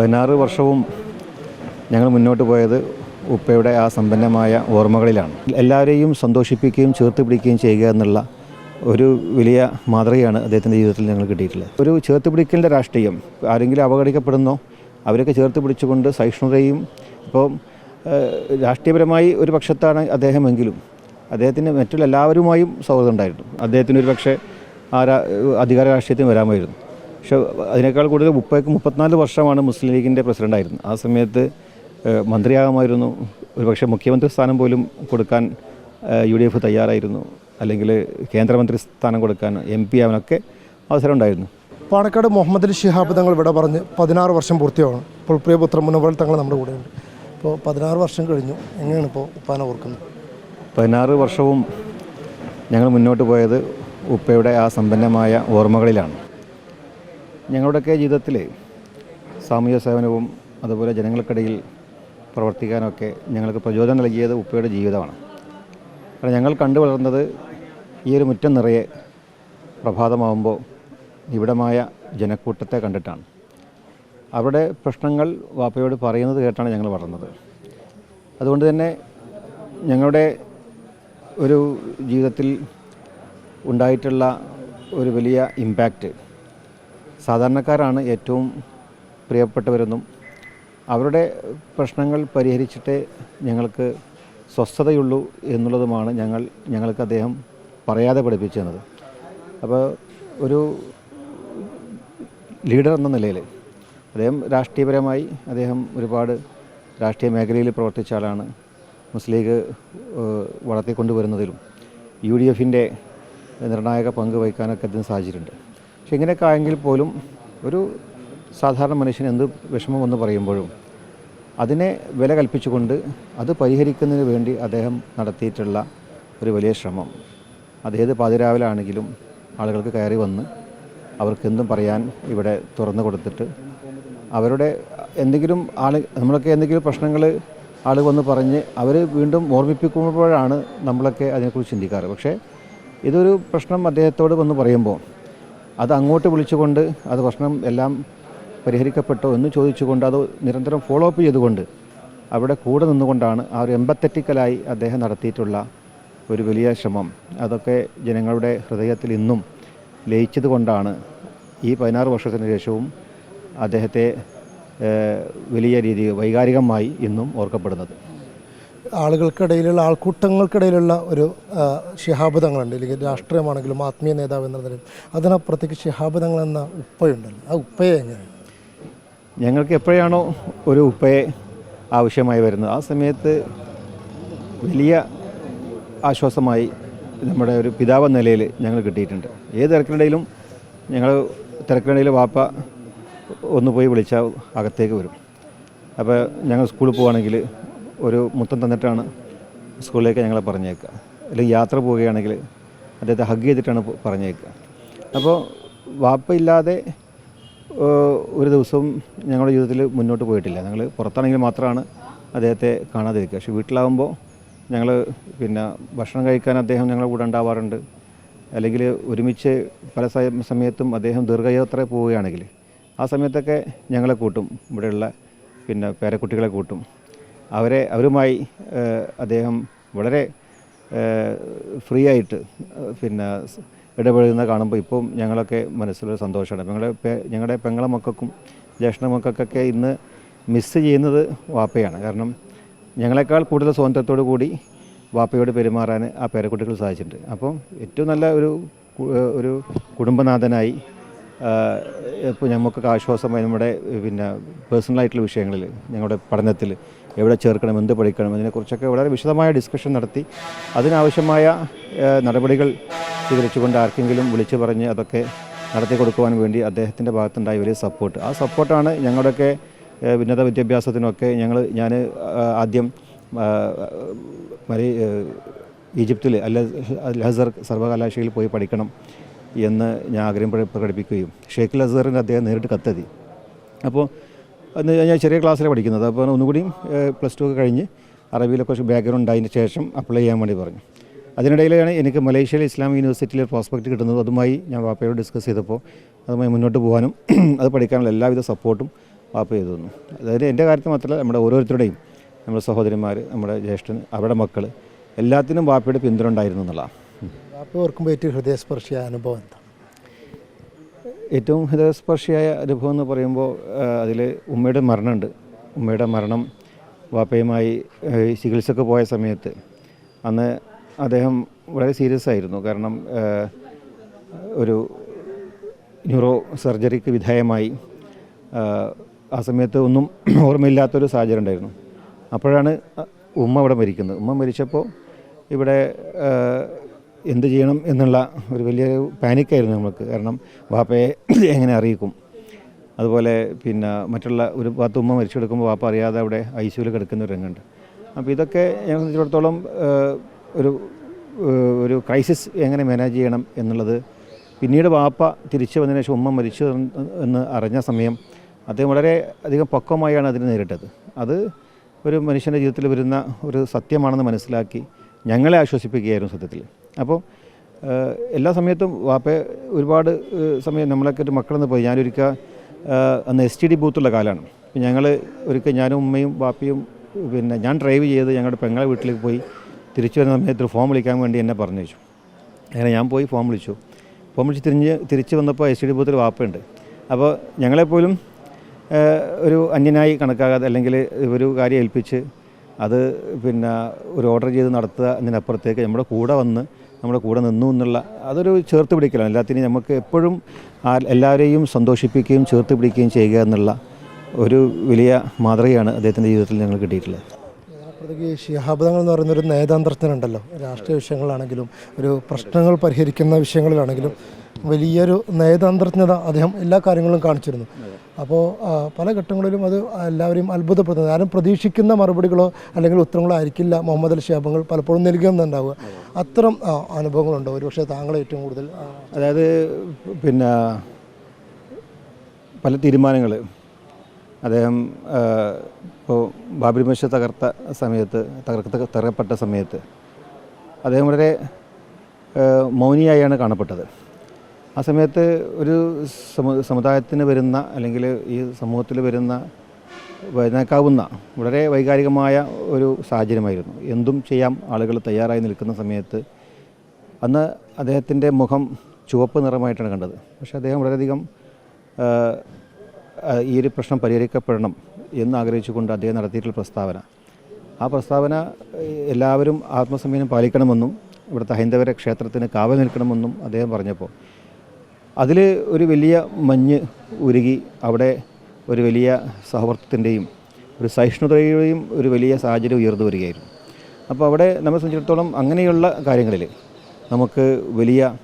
പതിനാറ് വർഷവും ഞങ്ങൾ മുന്നോട്ട് പോയത് ഉപ്പയുടെ ആ സമ്പന്നമായ ഓർമ്മകളിലാണ്. എല്ലാവരെയും സന്തോഷിപ്പിക്കുകയും ചേർത്ത് പിടിക്കുകയും ചെയ്യുക എന്നുള്ള ഒരു വലിയ മാതൃകയാണ് അദ്ദേഹത്തിന്റെ ജീവിതത്തിൽ ഞങ്ങൾ കിട്ടിയിട്ടുള്ളത്. ഒരു ചേർത്ത് പിടിക്കലിന്റെ രാഷ്ട്രീയം ആരെങ്കിലും അവഗണിക്കപ്പെടുന്നോ അവരൊക്കെ ചേർത്ത് പിടിച്ചുകൊണ്ട് സഹിഷ്ണുതയും ഇപ്പോൾ രാഷ്ട്രീയപരമായി ഒരു പക്ഷത്താണ് അദ്ദേഹമെങ്കിലും അദ്ദേഹത്തിന് മറ്റുള്ള എല്ലാവരുമായും സൗഹൃദം ഉണ്ടായിരുന്നു. അദ്ദേഹത്തിന് ഒരു പക്ഷേ ആ അധികാര രാഷ്ട്രീയത്തിന് വരാമായിരുന്നു. പക്ഷെ അതിനേക്കാൾ കൂടുതൽ മുപ്പത് മുപ്പത്തിനാല് വർഷമാണ് മുസ്ലിം ലീഗിന്റെ പ്രസിഡന്റായിരുന്നു ആ സമയത്ത് മന്ത്രിയാകാമായിരുന്നു. ഒരുപക്ഷെ മുഖ്യമന്ത്രി സ്ഥാനം പോലും കൊടുക്കാൻ യു ഡി എഫ് തയ്യാറായിരുന്നു. അല്ലെങ്കിൽ കേന്ദ്രമന്ത്രി സ്ഥാനം കൊടുക്കാൻ എം പി ആവാനൊക്കെ അവസരം ഉണ്ടായിരുന്നു പാണക്കാട് മുഹമ്മദ് അലി ശിഹാബ് തങ്ങൾ ഇവിടെ പറഞ്ഞ് പതിനാറ് വർഷം പൂർത്തിയാവണം. ഇപ്പോൾ പ്രിയപുത്ര മുനവൽ തങ്ങൾ നമ്മുടെ കൂടെയുണ്ട്. ഇപ്പോൾ പതിനാറ് വർഷം കഴിഞ്ഞു. എങ്ങനെയാണ് ഇപ്പോൾ ഉപ്പാനെ ഓർക്കുന്നത്? പതിനാറ് വർഷവും ഞങ്ങൾ മുന്നോട്ട് പോയത് ഉപ്പയുടെ ആ സമ്പന്നമായ ഓർമ്മകളിലാണ്. ഞങ്ങളുടെയൊക്കെ ജീവിതത്തിൽ സാമൂഹ്യ സേവനവും അതുപോലെ ജനങ്ങൾക്കിടയിൽ പ്രവർത്തിക്കാനൊക്കെ ഞങ്ങൾക്ക് പ്രചോദനം നൽകിയത് ഉപ്പയുടെ ജീവിതമാണ്. കാരണം ഞങ്ങൾ കണ്ടു വളർന്നത് ഈ ഒരു മുറ്റം നിറയെ പ്രഭാതമാവുമ്പോൾ നിബിഡമായ ജനക്കൂട്ടത്തെ കണ്ടിട്ടാണ്. അവരുടെ പ്രശ്നങ്ങൾ വാപ്പയോട് പറയുന്നത് കേട്ടാണ് ഞങ്ങൾ വളർന്നത്. അതുകൊണ്ട് തന്നെ ഞങ്ങളുടെ ഒരു ജീവിതത്തിൽ ഉണ്ടായിട്ടുള്ള ഒരു വലിയ ഇമ്പാക്റ്റ് സാധാരണക്കാരാണ് ഏറ്റവും പ്രിയപ്പെട്ടവരെന്നും അവരുടെ പ്രശ്നങ്ങൾ പരിഹരിച്ചിട്ടേ ഞങ്ങൾക്ക് സ്വസ്ഥതയുള്ളൂ എന്നുള്ളതുമാണ് ഞങ്ങൾ ഞങ്ങൾക്ക് അദ്ദേഹം പറയാതെ പഠിപ്പിച്ചു തന്നത് അപ്പോൾ ഒരു ലീഡർ എന്ന നിലയിൽ അദ്ദേഹം രാഷ്ട്രീയപരമായി അദ്ദേഹം ഒരുപാട് രാഷ്ട്രീയ മേഖലയിൽ പ്രവർത്തിച്ച ആളാണ്. മുസ്ലിം ലീഗ് വളർത്തിക്കൊണ്ടുവരുന്നതിലും യു ഡി എഫിന്റെ നിർണായക പങ്ക് വഹിക്കാനൊക്കെ അതിന് സാഹചര്യമുണ്ട് പക്ഷെ ഇങ്ങനെയൊക്കെ ആയെങ്കിൽ പോലും ഒരു സാധാരണ മനുഷ്യന് എന്ത് വിഷമം എന്ന് പറയുമ്പോഴും അതിനെ വില കൽപ്പിച്ചുകൊണ്ട് അത് പരിഹരിക്കുന്നതിന് വേണ്ടി അദ്ദേഹം നടത്തിയിട്ടുള്ള ഒരു വലിയ ശ്രമം. അതേത് പാതിരാവിലാണെങ്കിലും ആളുകൾക്ക് കയറി വന്ന് അവർക്കെന്തും പറയാൻ ഇവിടെ തുറന്നു കൊടുത്തിട്ട് അവരുടെ എന്തെങ്കിലും ആൾ നമ്മളൊക്കെ എന്തെങ്കിലും പ്രശ്നങ്ങൾ ആൾ വന്ന് പറഞ്ഞ് അവർ വീണ്ടും ഓർമ്മിപ്പിക്കുമ്പോഴാണ് നമ്മളൊക്കെ അതിനെക്കുറിച്ച് ചിന്തിക്കാറ്. പക്ഷേ ഇതൊരു പ്രശ്നം അദ്ദേഹത്തോട് വന്ന് പറയുമ്പോൾ അത് അങ്ങോട്ട് വിളിച്ചുകൊണ്ട് അത് പ്രശ്നം എല്ലാം പരിഹരിക്കപ്പെട്ടോ എന്ന് ചോദിച്ചുകൊണ്ട് അത് നിരന്തരം ഫോളോ അപ്പ് ചെയ്തുകൊണ്ട് അവിടെ കൂടെ നിന്നുകൊണ്ടാണ് ആ ഒരു എമ്പത്തറ്റിക്കലായി അദ്ദേഹം നടത്തിയിട്ടുള്ള ഒരു വലിയ ശ്രമം. അതൊക്കെ ജനങ്ങളുടെ ഹൃദയത്തിൽ ഇന്നും ലയിച്ചത് കൊണ്ടാണ് ഈ പതിനാറ് വർഷത്തിന് ശേഷവും അദ്ദേഹത്തെ വലിയ രീതിയിൽ വൈകാരികമായി ഇന്നും ഓർക്കപ്പെടുന്നത്. ആളുകൾക്കിടയിലുള്ള ആൾക്കൂട്ടങ്ങൾക്കിടയിലുള്ള ഒരു ആ, ശിഹാബ് തങ്ങളുണ്ട് അല്ലെങ്കിൽ രാഷ്ട്രീയമാണെങ്കിലും ആത്മീയ നേതാവ് എന്ന നിലയിൽ. അതിനപ്പുറത്തേക്ക് ശിഹാബുതങ്ങൾ എന്ന ഉപ്പയുണ്ടല്ലോ. ആ ഉപ്പയെ എങ്ങനെ ഞങ്ങൾക്ക് എപ്പോഴാണോ ഒരു ഉപ്പയെ ആവശ്യമായി വരുന്നത്. ആ സമയത്ത് വലിയ ആശ്വാസമായി നമ്മുടെ ഒരു പിതാവ് നിലയിൽ ഞങ്ങൾ കിട്ടിയിട്ടുണ്ട്. ഏത് തിരക്കിനിടയിലും ഞങ്ങൾ തിരക്കിനിടയിൽ വാപ്പ ഒന്ന് പോയി വിളിച്ചാൽ അകത്തേക്ക് വരും. അപ്പോൾ ഞങ്ങൾ സ്കൂളിൽ പോവുകയാണെങ്കിൽ ഒരു മുത്തം തന്നിട്ടാണ് സ്കൂളിലേക്ക് ഞങ്ങളെ പറഞ്ഞേക്കുക. അല്ലെങ്കിൽ യാത്ര പോവുകയാണെങ്കിൽ അദ്ദേഹത്തെ ഹഗ് ചെയ്തിട്ടാണ് പറഞ്ഞേക്കുക. അപ്പോൾ വാപ്പയില്ലാതെ ഒരു ദിവസവും ഞങ്ങളുടെ ജീവിതത്തിൽ മുന്നോട്ട് പോയിട്ടില്ല. ഞങ്ങൾ പുറത്താണെങ്കിൽ മാത്രമാണ് അദ്ദേഹത്തെ കാണാതിരിക്കുക. പക്ഷേ വീട്ടിലാവുമ്പോൾ ഞങ്ങൾ പിന്നെ ഭക്ഷണം കഴിക്കാൻ അദ്ദേഹം ഞങ്ങളുടെ കൂടെ ഉണ്ടാവാറുണ്ട്. അല്ലെങ്കിൽ ഒരുമിച്ച് പല സമയത്തും അദ്ദേഹം ദീർഘയാത്ര പോവുകയാണെങ്കിൽ ആ സമയത്തൊക്കെ ഞങ്ങളെ കൂട്ടും. ഇവിടെയുള്ള പിന്നെ പേരക്കുട്ടികളെ കൂട്ടും. അവരെ അവരുമായി അദ്ദേഹം വളരെ ഫ്രീ ആയിട്ട് പിന്നെ ഇടപെടുന്ന കാണുമ്പോൾ ഇപ്പം ഞങ്ങളൊക്കെ മനസ്സിലൊരു സന്തോഷമാണ്. ഞങ്ങളുടെ ഞങ്ങളുടെ പെങ്ങളെ മക്കൾക്കും ജ്യേഷ്ഠ മക്കൾക്കൊക്കെ ഇന്ന് മിസ്സ് ചെയ്യുന്നത് വാപ്പയാണ്. കാരണം ഞങ്ങളെക്കാൾ കൂടുതൽ സ്വാതന്ത്ര്യത്തോടു കൂടി വാപ്പയോട് പെരുമാറാൻ ആ പേരക്കുട്ടികൾ സാധിച്ചിട്ടുണ്ട്. അപ്പം ഏറ്റവും നല്ല ഒരു ഒരു കുടുംബനാഥനായി ഇപ്പോൾ നമുക്കൊക്കെ ആശ്വാസമായി നമ്മുടെ പിന്നെ പേഴ്സണലായിട്ടുള്ള വിഷയങ്ങളിൽ ഞങ്ങളുടെ പഠനത്തിൽ എവിടെ ചേർക്കണം എന്ത് പഠിക്കണം അതിനെക്കുറിച്ചൊക്കെ വളരെ വിശദമായ ഡിസ്കഷൻ നടത്തി. അതിനാവശ്യമായ നടപടികൾ സ്വീകരിച്ചുകൊണ്ട് ആർക്കെങ്കിലും വിളിച്ചു പറഞ്ഞ് അതൊക്കെ നടത്തി കൊടുക്കുവാൻ വേണ്ടി അദ്ദേഹത്തിന്റെ ഭാഗത്തുണ്ടായ വലിയ സപ്പോർട്ട് ആ സപ്പോർട്ടാണ് ഞങ്ങളുടെയൊക്കെ ഉന്നത വിദ്യാഭ്യാസത്തിനൊക്കെ ഞങ്ങൾ ഞാൻ ആദ്യം മരി ഈജിപ്തിൽ അല്ല ലഹസർ ഹസർ സർവകലാശാലയിൽ പോയി പഠിക്കണം എന്ന് ഞാൻ ആഗ്രഹം പ്ര- പ്രകടിപ്പിക്കുകയും. ഷെയ്ഖ് അസറിന് അദ്ദേഹം നേരിട്ട് കത്തെത്തി അപ്പോൾ അന്ന് ഞാൻ ചെറിയ ക്ലാസ്സിലാണ് പഠിക്കുന്നത്. അപ്പോൾ ഒന്നുകൂടി പ്ലസ് ടു ഒക്കെ കഴിഞ്ഞ് അറബിയിലൊക്കെ കുറച്ച് ബാക്ക്ഗ്രൗണ്ട് ഉണ്ടായതിന് ശേഷം അപ്ലൈ ചെയ്യാൻ വേണ്ടി പറഞ്ഞു. അതിനിടയിലാണ് എനിക്ക് മലേഷ്യയിലെ ഇസ്ലാമിക് യൂണിവേഴ്സിറ്റിയിൽ പ്രോസ്പെക്റ്റ് കിട്ടുന്നത്. അതുമായി ഞാൻ വാപ്പയോട് ഡിസ്കസ് ചെയ്തപ്പോൾ അതുമായി മുന്നോട്ട് പോകാനും അത് പഠിക്കാനുള്ള എല്ലാവിധ സപ്പോർട്ടും വാപ്പ ചെയ്തു തന്നു. അതായത് എന്റെ കാര്യത്തിൽ മാത്രമല്ല നമ്മുടെ ഓരോരുത്തരുടെയും നമ്മുടെ സഹോദരിമാർ നമ്മുടെ ജ്യേഷ്ഠൻ അവരുടെ മക്കൾ എല്ലാത്തിനും വാപ്പയുടെ പിന്തുണ ഉണ്ടായിരുന്നു എന്നുള്ളതാണ്. വാപ്പ ഓർക്കുമ്പോൾ ഏറ്റവും ഹൃദയസ്പർശിയ അനുഭവം ഏറ്റവും ഹൃദയസ്പർശിയായ അനുഭവം എന്ന് പറയുമ്പോൾ അതിൽ ഉമ്മയുടെ മരണമുണ്ട്. ഉമ്മയുടെ മരണം വാപ്പയുമായി ചികിത്സക്ക് പോയ സമയത്ത്. അന്ന് അദ്ദേഹം വളരെ സീരിയസ് ആയിരുന്നു. കാരണം ഒരു ന്യൂറോ സർജറിക്ക് വിധേയമായി. ആ സമയത്ത് ഒന്നും ഓർമ്മയില്ലാത്തൊരു സാഹചര്യം ഉണ്ടായിരുന്നു. അപ്പോഴാണ് ഉമ്മ ഇവിടെ മരിക്കുന്നത്. ഉമ്മ മരിച്ചപ്പോൾ ഇവിടെ എന്ത് ചെയ്യണം എന്നുള്ള ഒരു വലിയ പാനിക്കായിരുന്നു നമുക്ക് കാരണം വാപ്പയെ എങ്ങനെ അറിയിക്കും. അതുപോലെ പിന്നെ മറ്റുള്ള ഒരു പത്തുമ്മ ഉമ്മ മരിച്ചെടുക്കുമ്പോൾ വാപ്പ അറിയാതെ അവിടെ ഐ സിയുയിൽ കിടക്കുന്ന ഒരു രംഗമുണ്ട്. അപ്പോൾ ഇതൊക്കെ ഞങ്ങളെ സംബന്ധിച്ചിടത്തോളം ഒരു ഒരു ക്രൈസിസ് എങ്ങനെ മാനേജ് ചെയ്യണം എന്നുള്ളത് പിന്നീട് വാപ്പ തിരിച്ചു വന്നതിന് ശേഷം ഉമ്മ മരിച്ചു എന്ന് അറിഞ്ഞ സമയം അദ്ദേഹം വളരെ അധികം പക്വമായാണ് അതിനെ നേരിട്ടത്. അത് ഒരു മനുഷ്യന്റെ ജീവിതത്തിൽ വരുന്ന ഒരു സത്യമാണെന്ന് മനസ്സിലാക്കി ഞങ്ങളെ ആശ്വസിപ്പിക്കുകയായിരുന്നു സത്യത്തിൽ. അപ്പോൾ എല്ലാ സമയത്തും വാപ്പയെ ഒരുപാട് സമയം നമ്മളൊക്കെ ഒരു മക്കളെന്ന് പോയി. ഞാനൊരിക്കൽ അന്ന് എസ് ടി ഡി ബൂത്തുള്ള കാലമാണ് അപ്പം ഞങ്ങൾ ഒരിക്കൽ ഞാനും ഉമ്മയും വാപ്പയും പിന്നെ ഞാൻ ഡ്രൈവ് ചെയ്ത് ഞങ്ങളുടെ പെങ്ങളെ വീട്ടിലേക്ക് പോയി. തിരിച്ചു വരുന്ന സമയത്ത് ഒരു ഫോം വിളിക്കാൻ വേണ്ടി എന്നെ പറഞ്ഞു വെച്ചു അങ്ങനെ ഞാൻ പോയി ഫോം വിളിച്ചു. ഫോം വിളിച്ച് തിരിഞ്ഞ് തിരിച്ച് വന്നപ്പോൾ എസ് ടി ഡി ബൂത്തിൽ വാപ്പയുണ്ട്. അപ്പോൾ ഞങ്ങളെപ്പോലും ഒരു അന്യനായി കണക്കാകാതെ അല്ലെങ്കിൽ ഒരു കാര്യം ഏൽപ്പിച്ച് അത് പിന്നെ ഒരു ഓർഡർ ചെയ്ത് നടത്തുക എന്നതിനപ്പുറത്തേക്ക് നമ്മുടെ കൂടെ വന്ന് നമ്മുടെ കൂടെ നിന്നു എന്നുള്ള അതൊരു ചേർത്ത് പിടിക്കലാണ്. എല്ലാത്തിനും നമുക്ക് എപ്പോഴും എല്ലാവരെയും സന്തോഷിപ്പിക്കുകയും ചേർത്ത് പിടിക്കുകയും ചെയ്യുക എന്നുള്ള ഒരു വലിയ മാതൃകയാണ് അദ്ദേഹത്തിന്റെ ജീവിതത്തിൽ ഞങ്ങൾ കിട്ടിയിട്ടുള്ളത്. ഈ ശിഹാബദങ്ങൾ എന്ന് പറയുന്ന ഒരു രാഷ്ട്രീയ വിഷയങ്ങളാണെങ്കിലും ഒരു പ്രശ്നങ്ങൾ പരിഹരിക്കുന്ന വിഷയങ്ങളിലാണെങ്കിലും വലിയൊരു നയതന്ത്രജ്ഞത അദ്ദേഹം എല്ലാ കാര്യങ്ങളും കാണിച്ചിരുന്നു. അപ്പോൾ പല ഘട്ടങ്ങളിലും അത് എല്ലാവരെയും അത്ഭുതപ്പെടുത്തുന്നത് ആരും പ്രതീക്ഷിക്കുന്ന മറുപടികളോ അല്ലെങ്കിൽ ഉത്തരങ്ങളോ ആയിരിക്കില്ല മുഹമ്മദ് അലി ശിഹാബങ്ങൾ പലപ്പോഴും നൽകുന്നുണ്ടാവുക അത്തരം അനുഭവങ്ങളുണ്ട്. ഒരുപക്ഷെ താങ്കളെ ഏറ്റവും കൂടുതൽ അതായത് പിന്നെ പല തീരുമാനങ്ങൾ അദ്ദേഹം ഇപ്പോൾ ബാബരി മസ്ജിദ് തകർത്ത സമയത്ത് തകർത്ത തകർക്കപ്പെട്ട സമയത്ത് അദ്ദേഹം വളരെ മൗനിയായാണ് കാണപ്പെട്ടത്. ആ സമയത്ത് ഒരു സമു സമുദായത്തിന് വരുന്ന അല്ലെങ്കിൽ ഈ സമൂഹത്തിൽ വരുന്ന വരുന്നേക്കാവുന്ന വളരെ വൈകാരികമായ ഒരു സാഹചര്യമായിരുന്നു. എന്തും ചെയ്യാം ആളുകൾ തയ്യാറായി നിൽക്കുന്ന സമയത്ത് അന്ന് അദ്ദേഹത്തിന്റെ മുഖം ചുവപ്പ് നിറമായിട്ടാണ് കണ്ടത്. പക്ഷേ അദ്ദേഹം വളരെയധികം ഈ ഒരു പ്രശ്നം പരിഹരിക്കപ്പെടണം എന്ന് ആഗ്രഹിച്ചുകൊണ്ട് അദ്ദേഹം നടത്തിയിട്ടുള്ള പ്രസ്താവന. ആ പ്രസ്താവന എല്ലാവരും ആത്മസംയമനം പാലിക്കണമെന്നും ഇവിടുത്തെ ഹൈന്ദവര ക്ഷേത്രത്തിന് കാവൽ നിൽക്കണമെന്നും അദ്ദേഹം പറഞ്ഞപ്പോൾ. അതിൽ ഒരു വലിയ മഞ്ഞ് ഉരുകി അവിടെ ഒരു വലിയ സഹവർത്തത്തിന്റെയും ഒരു സഹിഷ്ണുതയുടെയും ഒരു വലിയ സാഹചര്യം ഉയർന്നു വരികയായിരുന്നു. അപ്പോൾ അവിടെ നമ്മെ സംബന്ധിച്ചിടത്തോളം അങ്ങനെയുള്ള കാര്യങ്ങളിൽ നമുക്ക് വലിയ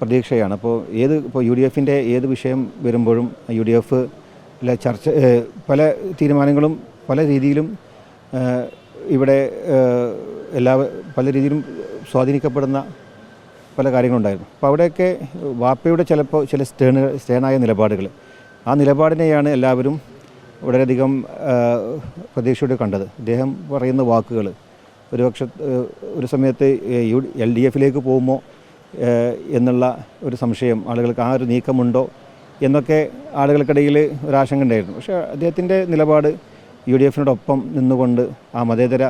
പ്രതീക്ഷയാണ്. അപ്പോൾ ഏത് ഇപ്പോൾ യു ഡി എഫിന്റെ ഏത് വിഷയം വരുമ്പോഴും യു ഡി എഫ് ചർച്ച പല തീരുമാനങ്ങളും പല രീതിയിലും ഇവിടെ എല്ലാ പല രീതിയിലും സ്വാധീനിക്കപ്പെടുന്ന പല കാര്യങ്ങളുണ്ടായിരുന്നു. അപ്പോൾ അവിടെയൊക്കെ വാപ്പയുടെ ചിലപ്പോൾ ചില സ്റ്റേണ് സ്റ്റേണായ നിലപാടുകൾ ആ നിലപാടിനെയാണ് എല്ലാവരും വളരെയധികം പ്രതീക്ഷയോടെ കണ്ടത്. അദ്ദേഹം പറയുന്ന വാക്കുകൾ ഒരു പക്ഷെ ഒരു സമയത്ത് യു എൽ ഡി എഫിലേക്ക് പോകുമോ എന്നുള്ള ഒരു സംശയം ആളുകൾക്ക് ആ ഒരു നീക്കമുണ്ടോ എന്നൊക്കെ ആളുകൾക്കിടയിൽ ഒരാശങ്ക ഉണ്ടായിരുന്നു. പക്ഷേ അദ്ദേഹത്തിന്റെ നിലപാട് യു ഡി എഫിനോടൊപ്പം നിന്നുകൊണ്ട് ആ മതേതര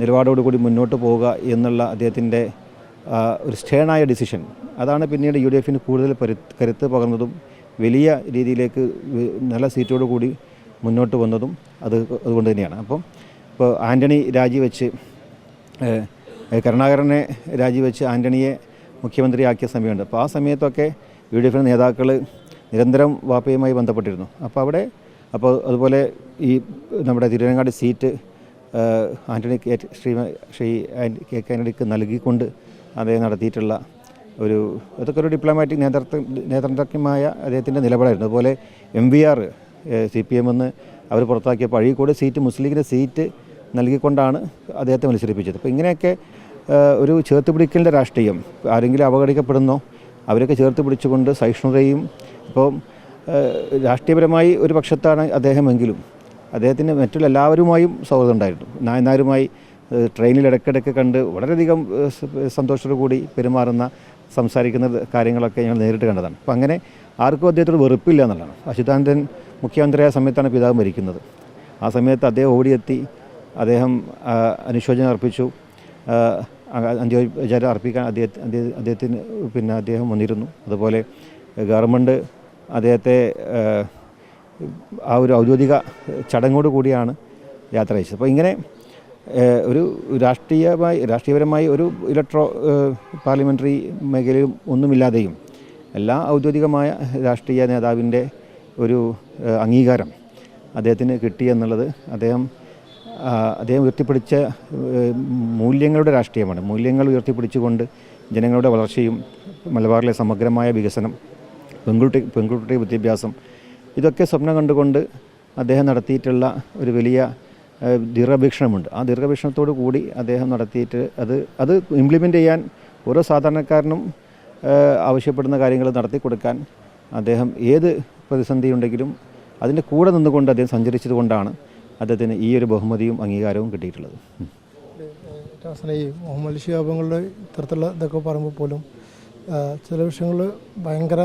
നിലപാടോടുകൂടി മുന്നോട്ട് പോവുക എന്നുള്ള അദ്ദേഹത്തിന്റെ ഒരു സ്റ്റേണായ ഡിസിഷൻ. അതാണ് പിന്നീട് യു ഡി എഫിന് കൂടുതൽ കരുത്ത് പകർന്നതും വലിയ രീതിയിലേക്ക് നല്ല സീറ്റോടു കൂടി മുന്നോട്ട് വന്നതും അത് അതുകൊണ്ട് തന്നെയാണ്. അപ്പം ഇപ്പോൾ ആന്റണി രാജിവെച്ച് കരുണാകരനെ രാജിവെച്ച് ആന്റണിയെ മുഖ്യമന്ത്രിയാക്കിയ സമയമുണ്ട്. അപ്പോൾ ആ സമയത്തൊക്കെ യു ഡി എഫിന്റെ നേതാക്കൾ നിരന്തരം വാപ്പയുമായി ബന്ധപ്പെട്ടിരുന്നു. അപ്പോൾ അവിടെ അപ്പോൾ അതുപോലെ ഈ നമ്മുടെ Thiruvanangad seat Antony K Shri Shri K K ആന്റണിക്ക് നൽകിക്കൊണ്ട് അദ്ദേഹം നടത്തിയിട്ടുള്ള ഒരു അതൊക്കെ ഒരു ഡിപ്ലോമാറ്റിക് നേതൃത്വ നേതൃത്വമായ അദ്ദേഹത്തിന്റെ നിലപാടായിരുന്നു. അതുപോലെ M V R C P M എന്ന് അവർ പുറത്താക്കിയപ്പോൾ അഴീക്കോട് സീറ്റ് മുസ്ലിം ലീഗിന്റെ സീറ്റ് നൽകിക്കൊണ്ടാണ് അദ്ദേഹത്തെ മത്സരിപ്പിച്ചത്. അപ്പോൾ ഇങ്ങനെയൊക്കെ ഒരു ചേർത്ത് പിടിക്കലിന്റെ രാഷ്ട്രീയം ആരെങ്കിലും അവഗണിക്കപ്പെടുന്നോ അവരൊക്കെ ചേർത്ത് പിടിച്ചുകൊണ്ട് സഹിഷ്ണുതയും ഏഹ്, രാഷ്ട്രീയപരമായി ഒരു പക്ഷത്താണ് അദ്ദേഹമെങ്കിലും. അദ്ദേഹത്തിന് മറ്റുള്ള എല്ലാവരുമായും സൗഹൃദം ഉണ്ടായിരുന്നു. നായന്മാരുമായി ട്രെയിനിൽ ഇടയ്ക്കിടയ്ക്ക് കണ്ട് വളരെയധികം സന്തോഷത്തോടു കൂടി പെരുമാറുന്ന സംസാരിക്കുന്ന കാര്യങ്ങളൊക്കെ ഞങ്ങൾ നേരിട്ട് കണ്ടതാണ്. അപ്പോൾ അങ്ങനെ ആർക്കും അദ്ദേഹത്തോട് വെറുപ്പില്ല എന്നുള്ളതാണ്. അച്യുതാനന്ദൻ മുഖ്യമന്ത്രിയായ സമയത്താണ് പിതാവ് മരിക്കുന്നത്. ആ സമയത്ത് അദ്ദേഹം ഓടിയെത്തി അദ്ദേഹം അനുശോചനം അർപ്പിച്ചു. അന്ത്യോപചാരം അർപ്പിക്കാൻ അദ്ദേഹത്തെ അദ്ദേഹത്തിന് പിന്നെ അദ്ദേഹം വന്നിരുന്നു. അതുപോലെ ഗവൺമെന്റ് അദ്ദേഹത്തെ ആ, ഒരു ഔദ്യോഗിക ചടങ്ങോട് കൂടിയാണ് യാത്ര അയച്ചത് അപ്പോൾ ഇങ്ങനെ ഒരു രാഷ്ട്രീയമായി രാഷ്ട്രീയപരമായി ഒരു ഇലക്ട്രോ പാർലമെന്ററി മേഖലയും ഒന്നുമില്ലാതെയും എല്ലാ ഔദ്യോഗികമായ രാഷ്ട്രീയ നേതാവിന്റെ ഒരു അംഗീകാരം അദ്ദേഹത്തിന് കിട്ടി എന്നുള്ളത് അദ്ദേഹം അദ്ദേഹം ഉയർത്തിപ്പിടിച്ച മൂല്യങ്ങളുടെ രാഷ്ട്രീയമാണ്. മൂല്യങ്ങൾ ഉയർത്തിപ്പിടിച്ചുകൊണ്ട് ജനങ്ങളുടെ വളർച്ചയും മലബാറിലെ സമഗ്രമായ വികസനം പെൺകുട്ടി പെൺകുട്ടി വിദ്യാഭ്യാസം. ഇതൊക്കെ സ്വപ്നം കണ്ടുകൊണ്ട് അദ്ദേഹം നടത്തിയിട്ടുള്ള ഒരു വലിയ ദീർഘവീക്ഷണമുണ്ട്. ആ ദീർഘവീക്ഷണത്തോടു കൂടി അദ്ദേഹം നടത്തിയിട്ട് അത് അത് ഇംപ്ലിമെന്റ് ചെയ്യാൻ ഓരോ സാധാരണക്കാരനും ആവശ്യപ്പെടുന്ന കാര്യങ്ങൾ നടത്തി കൊടുക്കാൻ അദ്ദേഹം ഏത് പ്രതിസന്ധി ഉണ്ടെങ്കിലും അതിന്റെ കൂടെ നിന്നുകൊണ്ട് അദ്ദേഹം സഞ്ചരിച്ചത് കൊണ്ടാണ് അദ്ദേഹത്തിന് ഈ ഒരു ബഹുമതിയും അംഗീകാരവും കിട്ടിയിട്ടുള്ളത്. ഈ മുഹമ്മദ് ഷിയാബങ്ങളുടെ ഇത്തരത്തിലുള്ള ഇതൊക്കെ പറയുമ്പോൾ പോലും ചില വിഷയങ്ങൾ ഭയങ്കര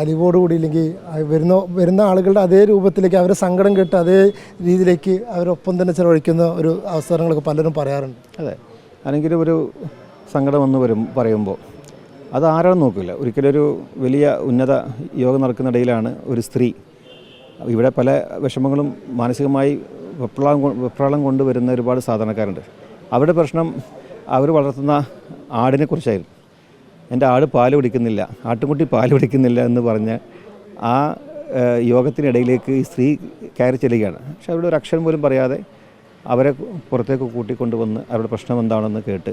അലിവോടുകൂടി ഇല്ലെങ്കിൽ വരുന്ന വരുന്ന ആളുകളുടെ അതേ രൂപത്തിലേക്ക് അവരെ സങ്കടം കേട്ട് അതേ രീതിയിലേക്ക് അവരൊപ്പം തന്നെ ചിലവഴിക്കുന്ന ഒരു അവസരങ്ങളൊക്കെ പലരും പറയാറുണ്ട്. അതെ. അല്ലെങ്കിൽ ഒരു സങ്കടം വന്ന് വരും പറയുമ്പോൾ അത് ആരാളും നോക്കില്ല ഒരിക്കലും ഒരു വലിയ ഉന്നത യോഗം നടക്കുന്നിടയിലാണ് ഒരു സ്ത്രീ ഇവിടെ പല വിഷമങ്ങളും മാനസികമായി വെപ്രാളം വെപ്രളം കൊണ്ടുവരുന്ന ഒരുപാട് സാധാരണക്കാരുണ്ട്. അവരുടെ പ്രശ്നം അവർ വളർത്തുന്ന ആടിനെ കുറിച്ചായിരുന്നു. എന്റെ ആട് പാൽ കുടിക്കുന്നില്ല ആട്ടുംകുട്ടി പാൽ കുടിക്കുന്നില്ല എന്ന് പറഞ്ഞ് ആ യോഗത്തിനിടയിലേക്ക് ഈ സ്ത്രീ കയറി ചെല്ലുകയാണ്. പക്ഷെ അവരുടെ ഒരു അക്ഷരം പോലും പറയാതെ അവരെ പുറത്തേക്ക് കൂട്ടിക്കൊണ്ടുവന്ന് അവരുടെ പ്രശ്നം എന്താണെന്ന് കേട്ട്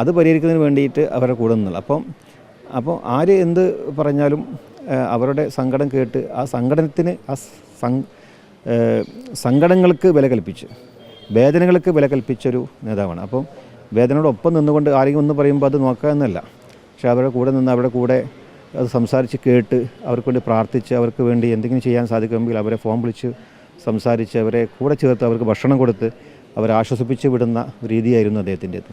അത് പരിഹരിക്കുന്നതിന് വേണ്ടിയിട്ട് അവരെ കൂടെ നിന്നുള്ളു അപ്പം അപ്പോൾ ആര് എന്ത് പറഞ്ഞാലും അവരുടെ സങ്കടം കേട്ട് ആ സങ്കടത്തിന് ആ സങ്കടങ്ങൾക്ക് വില കൽപ്പിച്ച് വേദനകൾക്ക് വില കൽപ്പിച്ചൊരു നേതാവാണ്. അപ്പം വേദനയോടൊപ്പം നിന്നുകൊണ്ട് ആരെങ്കിലും ഒന്ന് പറയുമ്പോൾ അത് നോക്കുക എന്നല്ല. പക്ഷെ അവരുടെ കൂടെ നിന്ന് അവരുടെ കൂടെ അത് സംസാരിച്ച് കേട്ട് അവർക്ക് വേണ്ടി പ്രാർത്ഥിച്ച് അവർക്ക് വേണ്ടി എന്തെങ്കിലും ചെയ്യാൻ സാധിക്കുമെങ്കിൽ അവരെ ഫോൺ വിളിച്ച് സംസാരിച്ച് അവരെ കൂടെ ചേർത്ത് അവർക്ക് ഭക്ഷണം കൊടുത്ത് അവരെ ആശ്വസിപ്പിച്ച് വിടുന്ന രീതിയായിരുന്നു അദ്ദേഹത്തിന്റേത്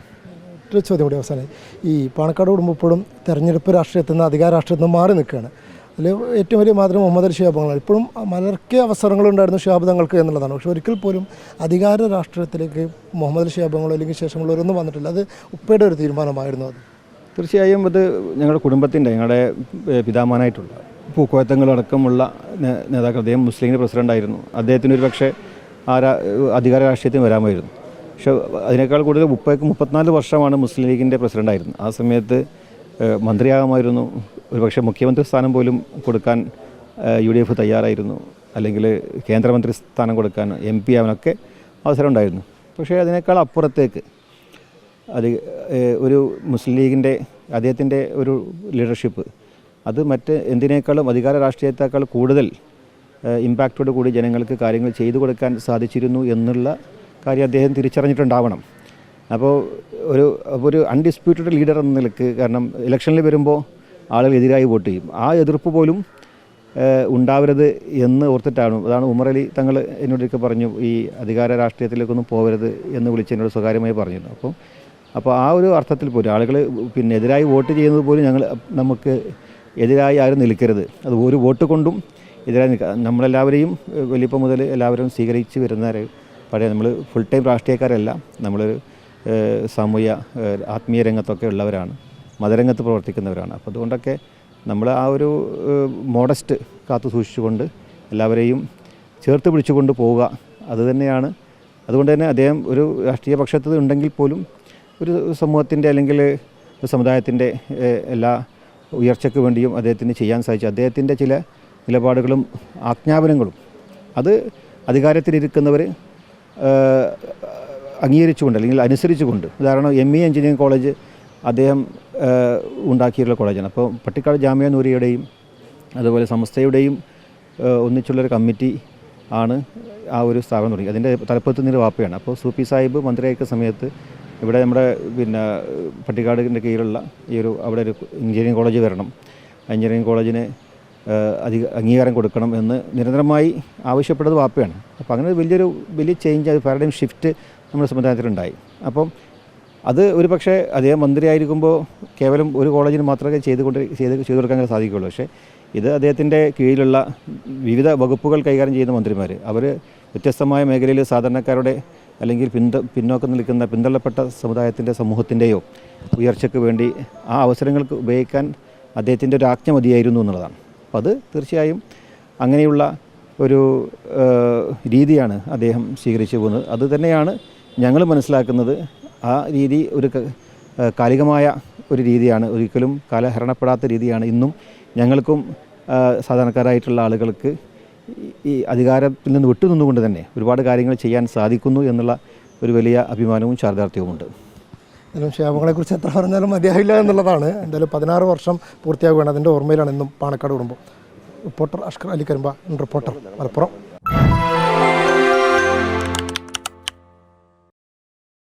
മറ്റൊരു ചോദ്യം കൂടി അവസാനം ഈ പാണക്കാട് കുടുംബപ്പോഴും തെരഞ്ഞെടുപ്പ് രാഷ്ട്രീയത്തിൽ നിന്ന് അധികാര രാഷ്ട്രീയത്തിൽ നിന്ന് മാറി നിൽക്കുകയാണ്. അതിൽ ഏറ്റവും വലിയ മാത്രം മുഹമ്മദ് അലി ഷിഹാബങ്ങളാണ് ഇപ്പോഴും മലർക്കിയ അവസരങ്ങളുണ്ടായിരുന്നു ഷിഹാബ് തങ്ങൾക്ക് എന്നുള്ളതാണ്. പക്ഷേ ഒരിക്കൽ പോലും അധികാര രാഷ്ട്രീയത്തിലേക്ക് മുഹമ്മദ് അലി ഷിഹാബങ്ങളോ അല്ലെങ്കിൽ ശേഷമുള്ളവരൊന്നും വന്നിട്ടില്ല. അത് ഉപ്പയുടെ ഒരു തീരുമാനമായിരുന്നു അത്. തീർച്ചയായും അത് ഞങ്ങളുടെ കുടുംബത്തിന്റെ ഞങ്ങളുടെ പിതാമാനായിട്ടുള്ള പൂക്കോയത്തങ്ങളടക്കമുള്ള നേതാക്കൾ അദ്ദേഹം മുസ്ലിം പ്രസിഡന്റായിരുന്നു അദ്ദേഹത്തിന് ഒരു പക്ഷേ ആ രാ- അധികാര രാഷ്ട്രീയത്തിന് വരാമായിരുന്നു. പക്ഷേ അതിനേക്കാൾ കൂടുതൽ മുപ്പത് മുപ്പത്തിനാല് വർഷമാണ് മുസ്ലിം ലീഗിന്റെ പ്രസിഡന്റായിരുന്നു ആ സമയത്ത് മന്ത്രിയാകുമായിരുന്നു. ഒരുപക്ഷെ മുഖ്യമന്ത്രി സ്ഥാനം പോലും കൊടുക്കാൻ യു ഡി എഫ് തയ്യാറായിരുന്നു. അല്ലെങ്കിൽ കേന്ദ്രമന്ത്രി സ്ഥാനം കൊടുക്കാൻ എം പി ആവാനൊക്കെ അവസരം ഉണ്ടായിരുന്നു പക്ഷേ അതിനേക്കാൾ അപ്പുറത്തേക്ക് അത് ഒരു മുസ്ലിം ലീഗിന്റെ അദ്ദേഹത്തിന്റെ ഒരു ലീഡർഷിപ്പ് അത് മറ്റ് എന്തിനേക്കാളും അധികാര രാഷ്ട്രീയത്തെക്കാൾ കൂടുതൽ ഇമ്പാക്റ്റോട് കൂടി ജനങ്ങൾക്ക് കാര്യങ്ങൾ ചെയ്തു കൊടുക്കാൻ സാധിച്ചിരുന്നു എന്നുള്ള കാര്യം അദ്ദേഹം തിരിച്ചറിഞ്ഞിട്ടുണ്ടാവണം. അപ്പോൾ ഒരു ഒരു അൺഡിസ്പ്യൂട്ടഡ് ലീഡർ എന്ന നിലയ്ക്ക് കാരണം ഇലക്ഷനിൽ വരുമ്പോൾ ആളുകൾ എതിരായി വോട്ട് ചെയ്യും. ആ എതിർപ്പ് പോലും ഉണ്ടാവരുത് എന്ന് ഓർത്തിട്ടാണ്. അതാണ് ഉമർ അലി തങ്ങൾ എന്നോടൊക്കെ പറഞ്ഞു ഈ അധികാര രാഷ്ട്രീയത്തിലേക്കൊന്നും പോകരുത് എന്ന് വിളിച്ച് എന്നോട് സ്വകാര്യമായി പറഞ്ഞിരുന്നു. അപ്പോൾ അപ്പോൾ ആ ഒരു അർത്ഥത്തിൽ പോലും ആളുകൾ പിന്നെ എതിരായി വോട്ട് ചെയ്യുന്നത് പോലും ഞങ്ങൾ നമുക്ക് എതിരായി ആരും നിൽക്കരുത്. അത് ഒരു വോട്ട് കൊണ്ടും എതിരായി നിൽക്കുക നമ്മളെല്ലാവരെയും വലിയപ്പം മുതൽ എല്ലാവരും സ്വീകരിച്ച് വരുന്ന പഴയ നമ്മൾ ഫുൾ ടൈം രാഷ്ട്രീയക്കാരല്ല. നമ്മൾ സാമൂഹ്യ ആത്മീയ രംഗത്തൊക്കെ ഉള്ളവരാണ്. മതരംഗത്ത് പ്രവർത്തിക്കുന്നവരാണ്. അപ്പോൾ അതുകൊണ്ടൊക്കെ നമ്മൾ ആ ഒരു മോഡസ്റ്റ് കാത്തു സൂക്ഷിച്ചുകൊണ്ട് എല്ലാവരെയും ചേർത്ത് പിടിച്ചുകൊണ്ട് പോവുക. അതുതന്നെയാണ് അതുകൊണ്ട് തന്നെ അദ്ദേഹം ഒരു രാഷ്ട്രീയ പക്ഷത്ത് ഉണ്ടെങ്കിൽ പോലും ഒരു സമൂഹത്തിന്റെ അല്ലെങ്കിൽ സമുദായത്തിന്റെ എല്ലാ ഉയർച്ചയ്ക്ക് വേണ്ടിയും അദ്ദേഹത്തിന് ചെയ്യാൻ സാധിച്ചു. അദ്ദേഹത്തിന്റെ ചില നിലപാടുകളും ആജ്ഞാപനങ്ങളും അത് അധികാരത്തിലിരിക്കുന്നവർ അംഗീകരിച്ചുകൊണ്ട് അല്ലെങ്കിൽ അനുസരിച്ചുകൊണ്ട് ഉദാഹരണം എം ഇ എഞ്ചിനീയറിംഗ് കോളേജ് അദ്ദേഹം ഉണ്ടാക്കിയിട്ടുള്ള കോളേജാണ്. അപ്പോൾ പട്ടിക്കാട് ജാമ്യ നൂരിയുടെയും അതുപോലെ സംസ്ഥയുടെയും ഒന്നിച്ചുള്ളൊരു കമ്മിറ്റി ആണ് ആ ഒരു സ്ഥാപനം തുടങ്ങി. അതിന്റെ തലപ്പത്ത് നിന്നൊരു വാപ്പയാണ്. അപ്പോൾ സൂപ്പി സാഹിബ് മന്ത്രിയായിരിക്കുന്ന സമയത്ത് ഇവിടെ നമ്മുടെ പിന്നെ പട്ടിക്കാടിന്റെ കീഴിലുള്ള ഈ ഒരു അവിടെ ഒരു എഞ്ചിനീയറിംഗ് കോളേജ് വരണം. എഞ്ചിനീയറിംഗ് കോളേജിന് അധിക അംഗീകാരം കൊടുക്കണം എന്ന് നിരന്തരമായി ആവശ്യപ്പെട്ടത് വാപ്പയാണ്. അപ്പോൾ അങ്ങനെ വലിയൊരു വലിയ ചേഞ്ച് അത് പാരഡൈം ഷിഫ്റ്റ് നമ്മുടെ സമുദായത്തിലുണ്ടായി. അപ്പം അത് ഒരു പക്ഷേ അദ്ദേഹം മന്ത്രിയായിരിക്കുമ്പോൾ കേവലം ഒരു കോളേജിന് മാത്രമേ ചെയ്തുകൊണ്ട് ചെയ്ത് ചെയ്തു കൊടുക്കാൻ സാധിക്കുകയുള്ളൂ. പക്ഷേ ഇത് അദ്ദേഹത്തിന്റെ കീഴിലുള്ള വിവിധ വകുപ്പുകൾ കൈകാര്യം ചെയ്യുന്ന മന്ത്രിമാർ അവർ വ്യത്യസ്തമായ മേഖലയിൽ സാധാരണക്കാരുടെ അല്ലെങ്കിൽ പിന്ത പിന്നോക്കം നിൽക്കുന്ന പിന്തള്ളപ്പെട്ട സമുദായത്തിന്റെ സമൂഹത്തിന്റെയോ ഉയർച്ചയ്ക്ക് വേണ്ടി ആ അവസരങ്ങൾക്ക് ഉപയോഗിക്കാൻ അദ്ദേഹത്തിന്റെ ഒരു ആജ്ഞ മതിയായിരുന്നു എന്നുള്ളതാണ്. അപ്പം അത് തീർച്ചയായും അങ്ങനെയുള്ള ഒരു രീതിയാണ് അദ്ദേഹം സ്വീകരിച്ചു പോകുന്നത്. അത് തന്നെയാണ് ഞങ്ങൾ മനസ്സിലാക്കുന്നത്. ആ രീതി ഒരു കാലികമായ ഒരു രീതിയാണ്. ഒരിക്കലും കാലഹരണപ്പെടാത്ത രീതിയാണ്. ഇന്നും ഞങ്ങൾക്കും സാധാരണക്കാരായിട്ടുള്ള ആളുകൾക്ക് ഈ അധികാരത്തിൽ നിന്ന് വിട്ടുനിന്നുകൊണ്ട് തന്നെ ഒരുപാട് കാര്യങ്ങൾ ചെയ്യാൻ സാധിക്കുന്നു എന്നുള്ള ഒരു വലിയ അഭിമാനവും ചാരിതാർത്ഥ്യവുമുണ്ട് എന്തായാലും ക്ഷേമങ്ങളെക്കുറിച്ച് എത്ര പറഞ്ഞാലും മതിയാവില്ല എന്നുള്ളതാണ്. എന്തായാലും പതിനാറ് വർഷം പൂർത്തിയാകുകയാണ്. അതിന്റെ ഓർമ്മയിലാണ് ഇന്നും പാണക്കാട് കുടുംബം. Reporter Ashkar Ali Karimba reporter Malappuram.